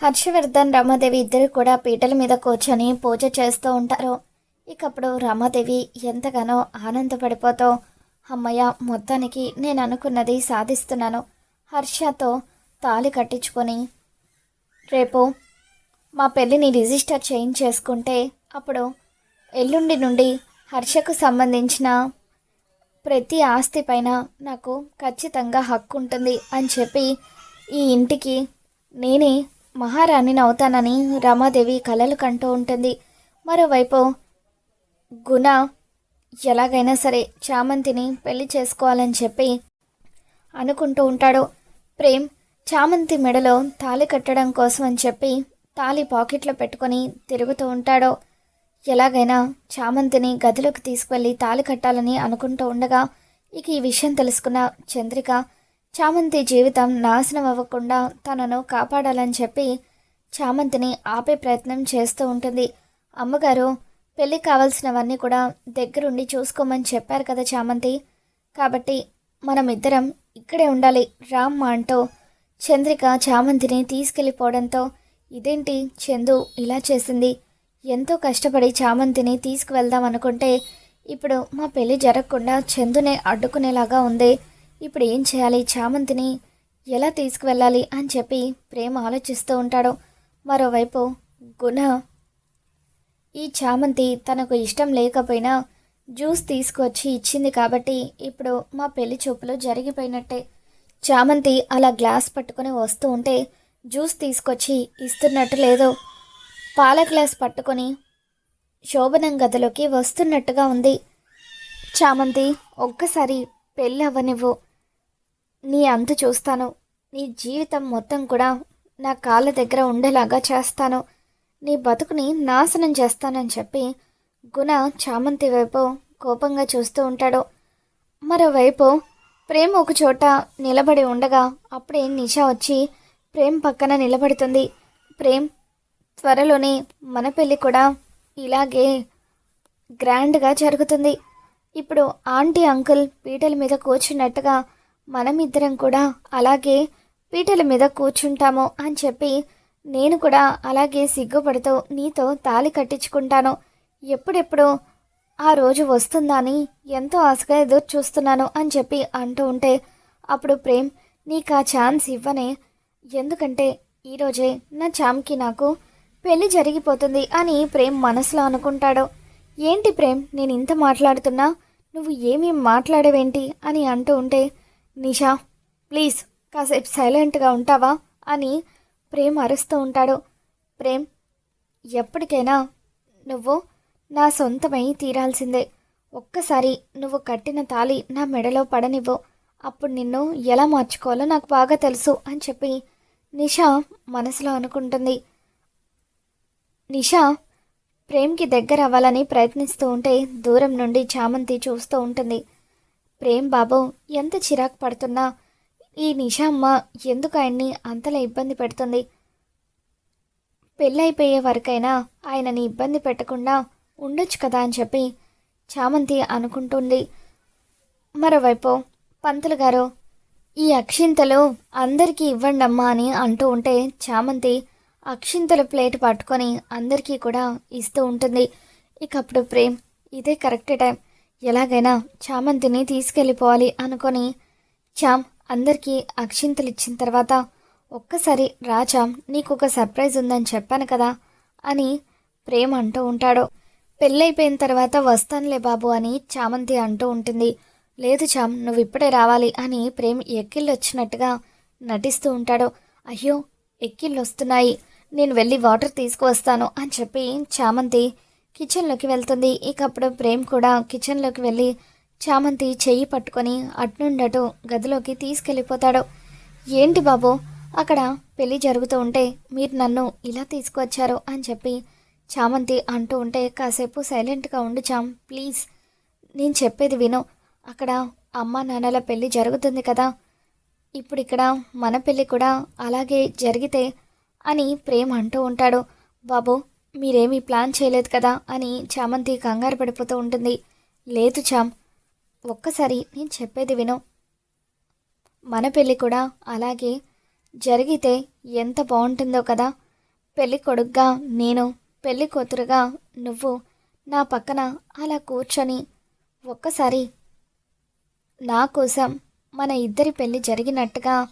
హర్షవర్ధన్ రమాదేవి ఇద్దరు కూడా పీటల మీద కూర్చొని పూజ చేస్తూ ఉంటారు. ఇకప్పుడు రమాదేవి ఎంతగానో ఆనందపడిపోతూ అమ్మయ్య మొత్తానికి నేను అనుకున్నది సాధిస్తున్నాను. హర్షతో తాళి కట్టించుకొని రేపు మా పెళ్ళిని రిజిస్టర్ చేయించేసుకుంటే అప్పుడు ఎల్లుండి నుండి హర్షకు సంబంధించిన ప్రతి ఆస్తి పైన నాకు ఖచ్చితంగా హక్కు ఉంటుంది అని చెప్పి ఈ ఇంటికి నేనే మహారాణిని అవుతానని రమాదేవి కలలు కంటూ ఉంటుంది. మరోవైపు గుణ ఎలాగైనా సరే చామంతిని పెళ్ళి చేసుకోవాలని చెప్పి అనుకుంటూ ఉంటాడు. ప్రేమ్ చామంతి మెడలో తాళి కట్టడం కోసం అని చెప్పి తాళి పాకెట్లో పెట్టుకొని తిరుగుతూ ఉంటాడు. ఎలాగైనా చామంతిని గదిలోకి తీసుకువెళ్ళి తాళి కట్టాలని అనుకుంటూ ఉండగా ఇక ఈ విషయం తెలుసుకున్న చంద్రిక చామంతి జీవితం నాశనం అవ్వకుండా తనను కాపాడాలని చెప్పి చామంతిని ఆపే ప్రయత్నం చేస్తూ ఉంటుంది. అమ్మగారు పెళ్ళి కావాల్సినవన్నీ కూడా దగ్గరుండి చూసుకోమని చెప్పారు కదా చామంతి. కాబట్టి మనం ఇద్దరం ఇక్కడే ఉండాలి. రామ్మ అంటూ చంద్రిక చామంతిని తీసుకెళ్ళిపోవడంతో ఇదేంటి చందు ఇలా చేసింది? ఎంతో కష్టపడి చామంతిని తీసుకువెళ్దాం అనుకుంటే ఇప్పుడు మా పెళ్ళి జరగకుండా చందునే అడ్డుకునేలాగా ఉంది. ఇప్పుడు ఏం చేయాలి? చామంతిని ఎలా తీసుకువెళ్ళాలి? అని చెప్పి ప్రేమ ఆలోచిస్తూ ఉంటాడు. మరోవైపు గుణ ఈ చామంతి తనకు ఇష్టం లేకపోయినా జ్యూస్ తీసుకొచ్చి ఇచ్చింది కాబట్టి ఇప్పుడు మా పెళ్ళి చూపులు జరిగిపోయినట్టే. చామంతి అలా గ్లాస్ పట్టుకొని వస్తూ ఉంటే జ్యూస్ తీసుకొచ్చి ఇస్తున్నట్టు లేదు. పాల గ్లాస్ పట్టుకొని శోభనం గదిలోకి వస్తున్నట్టుగా ఉంది. చామంతి ఒక్కసారి పెళ్ళి అవ్వనివ్వు నీ అంతు చూస్తాను. నీ జీవితం మొత్తం కూడా నా కాళ్ళ దగ్గర ఉండేలాగా చేస్తాను. నీ బతుకుని నాశనం చేస్తానని చెప్పి గుణ చామంతి వైపు కోపంగా చూస్తూ ఉంటాడు. మరోవైపు ప్రేమ్ ఒక చోట నిలబడి ఉండగా అప్పుడే నిషా వచ్చి ప్రేమ్ పక్కన నిలబడుతుంది. ప్రేమ్ త్వరలోనే మన పెళ్ళి కూడా ఇలాగే గ్రాండ్గా జరుగుతుంది. ఇప్పుడు ఆంటీ అంకుల్ పీటల మీద కూర్చున్నట్టుగా మనమిద్దరం కూడా అలాగే పీటల మీద కూర్చుంటాము అని చెప్పి నేను కూడా అలాగే సిగ్గుపడుతూ నీతో తాళి కట్టించుకుంటాను. ఎప్పుడెప్పుడు ఆ రోజు వస్తుందా అని ఎంతో ఆశగా ఎదురు చూస్తున్నాను అని చెప్పి అంటూ ఉంటే అప్పుడు ప్రేమ్ నీకు ఆ ఛాన్స్ ఇవ్వనే. ఎందుకంటే ఈరోజే నా చామ్కి నాకు పెళ్ళి జరిగిపోతుంది అని ప్రేమ్ మనసులో అనుకుంటాడు. ఏంటి ప్రేమ్ నేను ఇంత మాట్లాడుతున్నా? నువ్వు ఏమీ మాట్లాడవేంటి అని అంటూ ఉంటే నిషా ప్లీజ్ కాసేపు సైలెంట్గా ఉంటావా? అని ప్రేమ్ అరుస్తూ ఉంటాడు. ప్రేమ్ ఎప్పటికైనా నువ్వు నా సొంతమై తీరాల్సిందే. ఒక్కసారి నువ్వు కట్టిన తాళి నా మెడలో పడనివ్వు. అప్పుడు నిన్ను ఎలా మార్చుకోవాలో నాకు బాగా తెలుసు అని చెప్పి నిషా మనసులో అనుకుంటుంది. నిషా ప్రేమ్కి దగ్గర అవ్వాలని ప్రయత్నిస్తూ ఉంటే దూరం నుండి చామంతి చూస్తూ ఉంటుంది. ప్రేమ్ బాబు ఎంత చిరాకు పడుతున్నా ఈ నిషామ్మ ఎందుకు ఆయన్ని అంతలా ఇబ్బంది పెడుతుంది? పెళ్ళైపోయే వరకైనా ఆయనని ఇబ్బంది పెట్టకుండా ఉండొచ్చు కదా అని చెప్పి చామంతి అనుకుంటుంది. మరోవైపు పంతులు గారు ఈ అక్షింతలు అందరికీ ఇవ్వండమ్మా అని అంటూ ఉంటే చామంతి అక్షింతల ప్లేట్ పట్టుకొని అందరికీ కూడా ఇస్తూ ఉంటుంది. ఇక అప్పుడు ప్రేమ్ ఇదే కరెక్ట్ టైం. ఎలాగైనా చామంతిని తీసుకెళ్ళిపోవాలి అనుకొని చామ్ అందరికీ అక్షింతలు ఇచ్చిన తర్వాత ఒక్కసారి రా చామ్ నీకు ఒక సర్ప్రైజ్ ఉందని చెప్పాను కదా అని ప్రేమ్ అంటూ ఉంటాడు. పెళ్ళైపోయిన తర్వాత వస్తానులే బాబు అని చామంతి అంటూ ఉంటుంది. లేదు చామ్ నువ్వు ఇప్పుడే రావాలి అని ప్రేమ్ ఎక్కిళ్ళు వచ్చినట్టుగా నటిస్తూ ఉంటాడు. అయ్యో ఎక్కిళ్ళు వస్తున్నాయి నేను వెళ్ళి వాటర్ తీసుకువస్తాను అని చెప్పి చామంతి కిచెన్లోకి వెళ్తుంది. ఇక అప్పుడు ప్రేమ్ కూడా కిచెన్లోకి వెళ్ళి చామంతి చెయ్యి పట్టుకొని అటునుండటు గదిలోకి తీసుకెళ్ళిపోతాడు. ఏంటి బాబు అక్కడ పెళ్ళి జరుగుతూ ఉంటే మీరు నన్ను ఇలా తీసుకువచ్చారు అని చెప్పి చామంతి అంటూ ఉంటే కాసేపు సైలెంట్గా ఉండు చామ్ ప్లీజ్. నేను చెప్పేది విను. అక్కడ అమ్మ నాన్నల పెళ్ళి జరుగుతుంది కదా. ఇప్పుడు ఇక్కడ మన పెళ్ళి కూడా అలాగే జరిగితే అని ప్రేమ్ అంటూ ఉంటాడు. బాబు మీరేమీ ప్లాన్ చేయలేదు కదా? అని చామంతి కంగారు పడిపోతూ ఉంటుంది. లేదు చామ్ ఒక్కసారి నేను చెప్పేది విను. మన పెళ్ళి కూడా అలాగే జరిగితే ఎంత బాగుంటుందో కదా? పెళ్ళి కొడుగ్గా నేను పెళ్ళి కూతురుగా నువ్వు నా పక్కన అలా కూర్చొని ఒక్కసారి నా కోసం మన ఇద్దరి పెళ్ళి జరిగినట్టుగా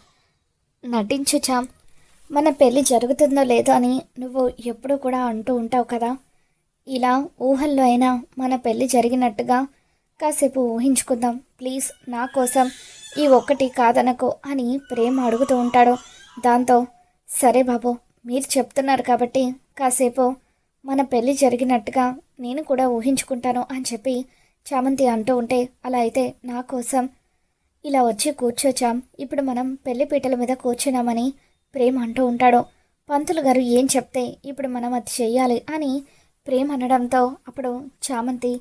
నటించుచాం మన పెళ్ళి జరుగుతుందో లేదో అని నువ్వు ఎప్పుడూ కూడా అంటూ ఉంటావు కదా. ఇలా ఊహల్లో అయినా మన పెళ్ళి జరిగినట్టుగా కాసేపు ఊహించుకుందాం. ప్లీజ్ నా కోసం ఈ ఒక్కటి కాదనకు అని ప్రేమ అడుగుతూ ఉంటాడు. దాంతో సరే బాబు మీరు చెప్తున్నారు కాబట్టి కాసేపు మన పెళ్ళి జరిగినట్టుగా నేను కూడా ఊహించుకుంటాను అని చెప్పి చామంతి అంటూ ఉంటే అలా అయితే నా కోసం ఇలా వచ్చి కూర్చోచాం. ఇప్పుడు మనం పెళ్ళి పీటల మీద కూర్చున్నామని ప్రేమ్ అంటూ ఉంటాడు? పంతులు గారు ఏం చెప్తే ఇప్పుడు మనం అది చెయ్యాలి అని ప్రేమ్ అనడంతో అప్పుడు చామంతి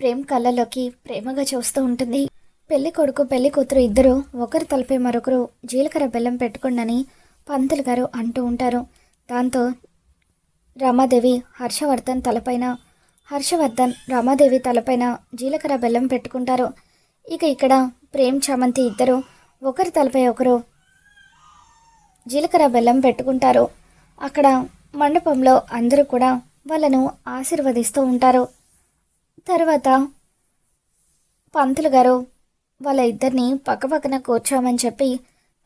ప్రేమ్ కళ్ళలోకి ప్రేమగా చూస్తూ ఉంటుంది. పెళ్ళి కొడుకు పెళ్ళి కూతురు ఇద్దరు ఒకరు తలపై మరొకరు జీలకర్ర బెల్లం పెట్టుకుండని పంతులు గారు అంటూ ఉంటారు. దాంతో రమాదేవి హర్షవర్ధన్ తలపైన హర్షవర్ధన్ రమాదేవి తలపైన జీలకర్ర బెల్లం పెట్టుకుంటారు. ఇక ఇక్కడ ప్రేమ్ చామంతి ఇద్దరు ఒకరి తలపై ఒకరు జీలకర్ర బెల్లం పెట్టుకుంటారు. అక్కడ మండపంలో అందరూ కూడా వాళ్ళను ఆశీర్వదిస్తూ ఉంటారు. తర్వాత పంతులు గారు వాళ్ళ ఇద్దరిని పక్కపక్కన కూర్చోమని చెప్పి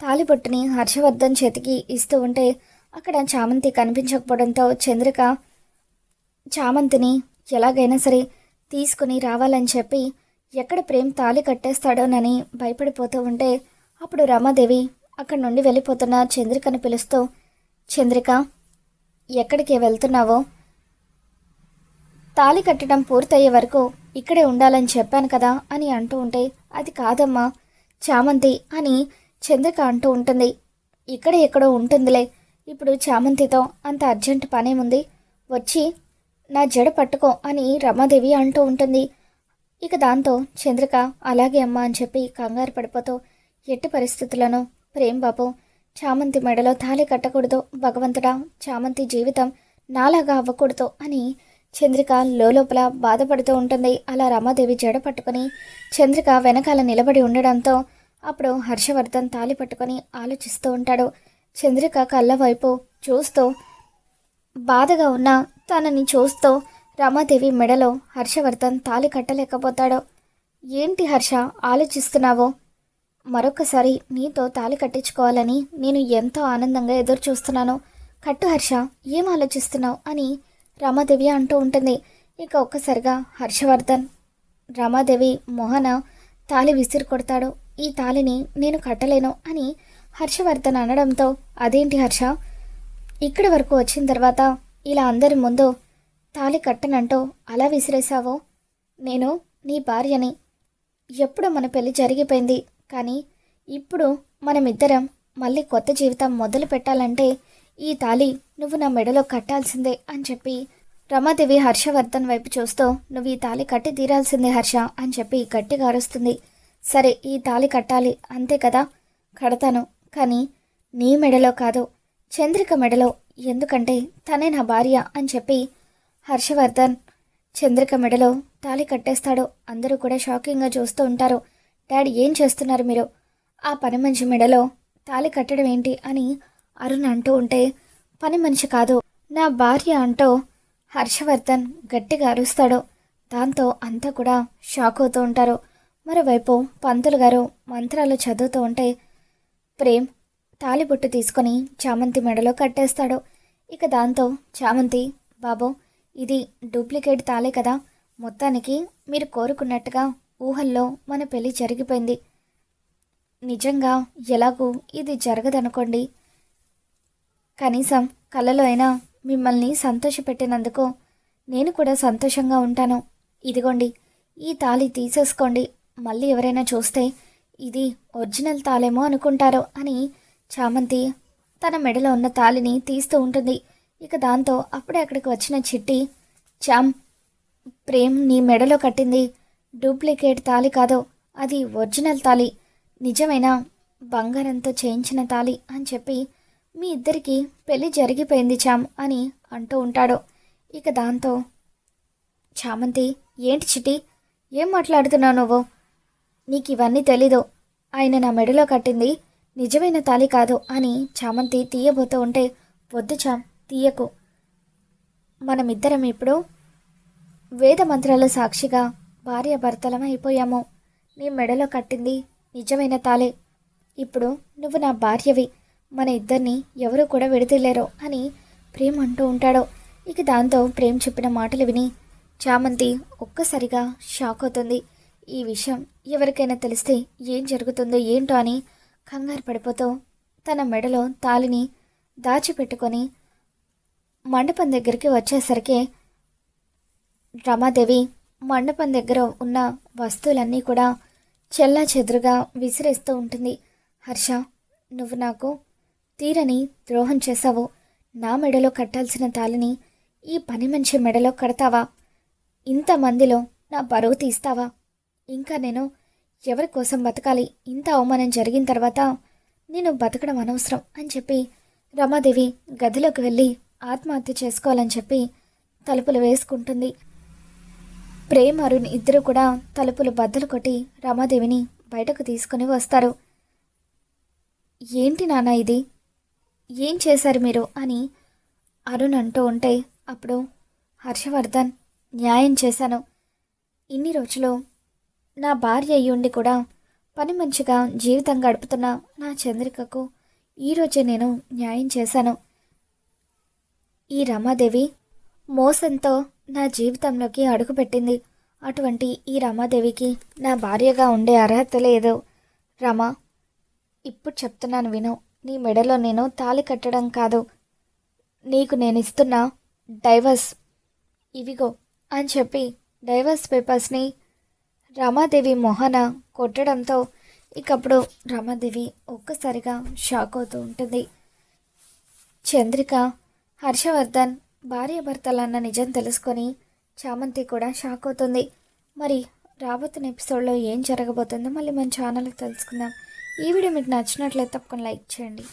తాలిబొట్టుని హర్షవర్ధన్ చేతికి ఇస్తూ ఉంటే అక్కడ చామంతి కనిపించకపోవడంతో చంద్రిక చామంతిని ఎలాగైనా సరే తీసుకుని రావాలని చెప్పి ఎక్కడ ప్రేమ్ తాళి కట్టేస్తాడోనని భయపడిపోతూ ఉంటే అప్పుడు రమాదేవి అక్కడి నుండి వెళ్ళిపోతున్న చంద్రికను పిలుస్తూ చంద్రిక ఎక్కడికి వెళ్తున్నావో? తాళి కట్టడం పూర్తయ్యే వరకు ఇక్కడే ఉండాలని చెప్పాను కదా అని అంటూ ఉంటే అది కాదమ్మా చామంతి అని చంద్రిక అంటూ ఉంటుంది. ఇక్కడ ఎక్కడో ఉంటుందిలే. ఇప్పుడు చామంతితో అంత అర్జెంట్ పనేముంది వచ్చి నా జడ పట్టుకో అని రమాదేవి అంటూ ఉంటుంది. ఇక దాంతో చంద్రిక అలాగే అమ్మా అని చెప్పి కంగారు పడిపోతూ ఎట్టి పరిస్థితులను ప్రేమ్ బాబు చామంతి మెడలో తాళి కట్టకూడదు భగవంతుడా చామంతి జీవితం నాలాగా అవ్వకూడదు అని చంద్రిక లోపల బాధపడుతూ ఉంటుంది. అలా రమాదేవి జడ పట్టుకొని చంద్రిక వెనకాల నిలబడి ఉండడంతో అప్పుడు హర్షవర్ధన్ తాలి పట్టుకొని ఆలోచిస్తూ ఉంటాడు. చంద్రిక కళ్ళ వైపు చూస్తూ బాధగా ఉన్న తనని చూస్తూ రమాదేవి మెడలో హర్షవర్ధన్ తాలి కట్టలేకపోతాడు. ఏంటి హర్ష ఆలోచిస్తున్నావో? మరొకసారి నీతో తాలి కట్టించుకోవాలని నేను ఎంతో ఆనందంగా ఎదురు చూస్తున్నాను కట్టు హర్ష ఏం ఆలోచిస్తున్నావు? అని రమాదేవి అంటూ ఉంటుంది. ఇక ఒక్కసారిగా హర్షవర్ధన్. రమాదేవి మోహన తాలి విసిరి కొడతాడు. ఈ తాలిని నేను కట్టలేను అని హర్షవర్ధన్ అనడంతో అదేంటి హర్ష? ఇక్కడి వరకు వచ్చిన తర్వాత ఇలా అందరి ముందు తాలి కట్టనంటూ అలా విసిరేశావో? నేను నీ భార్యని. ఎప్పుడో మన పెళ్ళి జరిగిపోయింది. కానీ ఇప్పుడు మనమిద్దరం మళ్ళీ కొత్త జీవితం మొదలు పెట్టాలంటే ఈ తాలి నువ్వు నా మెడలో కట్టాల్సిందే అని చెప్పి రమాదేవి హర్షవర్ధన్ వైపు చూస్తూ నువ్వు ఈ తాలి కట్టి తీరాల్సిందే హర్ష అని చెప్పి గట్టిగా అరుస్తుంది. సరే ఈ తాలి కట్టాలి అంతే కదా? కడతాను. కానీ నీ మెడలో కాదు చంద్రిక మెడలో. ఎందుకంటే తనే నా భార్య అని చెప్పి హర్షవర్ధన్ చంద్రిక మెడలో తాలి కట్టేస్తాడు. అందరూ కూడా షాకింగ్గా చూస్తూ ఉంటారు. డాడీ ఏం చేస్తున్నారు మీరు? ఆ పని మనిషి మెడలో తాలి కట్టడం ఏంటి అని అరుణ్ అంటూ ఉంటే పని మనిషి కాదు నా భార్య అంటూ హర్షవర్ధన్ గట్టిగా అరుస్తాడు. దాంతో అంతా కూడా షాక్ అవుతూ ఉంటారు. మరోవైపు పంతులు గారు మంత్రాలు చదువుతూ ఉంటే ప్రేమ్ తాలిబొట్టు తీసుకొని చామంతి మెడలో కట్టేస్తాడు. ఇక దాంతో చామంతి బాబు ఇది డూప్లికేట్ తాలే కదా మొత్తానికి మీరు కోరుకున్నట్టుగా ఊహల్లో మన పెళ్ళి జరిగిపోయింది. నిజంగా ఎలాగూ ఇది జరగదనుకోండి. కనీసం కలలో అయినా మిమ్మల్ని సంతోషపెట్టినందుకు నేను కూడా సంతోషంగా ఉంటాను. ఇదిగోండి ఈ తాళి తీసేసుకోండి. మళ్ళీ ఎవరైనా చూస్తే ఇది ఒరిజినల్ తాళేమో అనుకుంటారు అని చామంతి తన మెడలో ఉన్న తాళిని తీస్తూ ఉంటుంది. ఇక దాంతో అప్పుడే అక్కడికి వచ్చిన చిట్టి చామ్ ప్రేమ్ నీ మెడలో కట్టింది. డూప్లికేట్ తాళి కాదో అది ఒరిజినల్ తాళి నిజమైన? బంగారంతో చేయించిన తాళి అని చెప్పి మీ ఇద్దరికి పెళ్ళి జరిగిపోయింది చామ్ అని అంటూ ఉంటాడు. ఇక దాంతో చామంతి ఏంటి చిటి ఏం మాట్లాడుతున్నావు నువ్వు? నీకు ఇవన్నీ తెలీదు. ఆయన నా మెడలో కట్టింది నిజమైన తాళి కాదు అని చామంతి తీయబోతూ ఉంటే వద్దు చామ్ తీయకు. మనమిద్దరం ఇప్పుడు వేద మంత్రాల సాక్షిగా భార్య భర్తలమైపోయాము నీ మెడలో కట్టింది నిజమైన తాలే. ఇప్పుడు నువ్వు నా భార్యవి. మన ఇద్దరిని ఎవరు కూడా విడతలేరు అని ప్రేమ్ అంటూ ఉంటాడు. ఇక దాంతో ప్రేమ్ చెప్పిన మాటలు విని చామంతి ఒక్కసారిగా షాక్ అవుతుంది. ఈ విషయం ఎవరికైనా తెలిస్తే ఏం జరుగుతుందో ఏంటో అని కంగారు పడిపోతూ తన మెడలో తాలిని దాచిపెట్టుకొని మండపం దగ్గరికి వచ్చేసరికి రమాదేవి మండపం దగ్గర ఉన్న వస్తువులన్నీ కూడా చెల్లా చెదురుగా విసిరేస్తూ ఉంటుంది. హర్ష నువ్వు నాకు తీరని ద్రోహం చేశావు. నా మెడలో కట్టాల్సిన తాళిని ఈ పని మంచి మెడలో కడతావా? ఇంతమందిలో నా బరువు తీస్తావా? ఇంకా నేను ఎవరి కోసం బతకాలి? ఇంత అవమానం జరిగిన తర్వాత నేను బతకడం అనవసరం అని చెప్పి రమాదేవి గదిలోకి వెళ్ళి ఆత్మహత్య చేసుకోవాలని చెప్పి తలుపులు వేసుకుంటుంది. ప్రేమ్ అరుణ్ ఇద్దరు కూడా తలుపులు బద్దలు కొట్టి రమాదేవిని బయటకు తీసుకుని వస్తారు. ఏంటి నాన్న ఇది? ఏం చేశారు మీరు? అని అరుణ్ అంటూ ఉంటే అప్పుడు హర్షవర్ధన్ న్యాయం చేశాను. ఇన్ని రోజులు నా భార్య అయ్యుండి కూడా పని మంచిగా జీవితం గడుపుతున్న నా చంద్రికకు ఈరోజే నేను న్యాయం చేశాను. ఈ రమాదేవి మోసంతో నా జీవితంలోకి అడుగుపెట్టింది అటువంటి ఈ రమాదేవికి నా భార్యగా ఉండే అర్హత లేదు. రమా ఇప్పుడు చెప్తున్నాను విను. నీ మెడలో నేను తాళి కట్టడం కాదు. నీకు నేను ఇస్తున్న డైవర్స్. ఇవిగో అని చెప్పి డైవర్స్ పేపర్స్ని రమాదేవి మొహన కొట్టడంతో ఇకప్పుడు రమాదేవి ఒక్కసారిగా షాక్ అవుతూ ఉంటుంది. చంద్రిక హర్షవర్ధన్ భార్యాభర్తలన్న నిజం తెలుసుకొని చామంతి కూడా షాక్ అవుతుంది. మరి రాబోతున్న ఎపిసోడ్లో ఏం జరగబోతుందో మళ్ళీ మన ఛానల్కి తెలుసుకుందాం. ఈ వీడియో మీకు నచ్చినట్లయితే తప్పకుండా లైక్ చేయండి.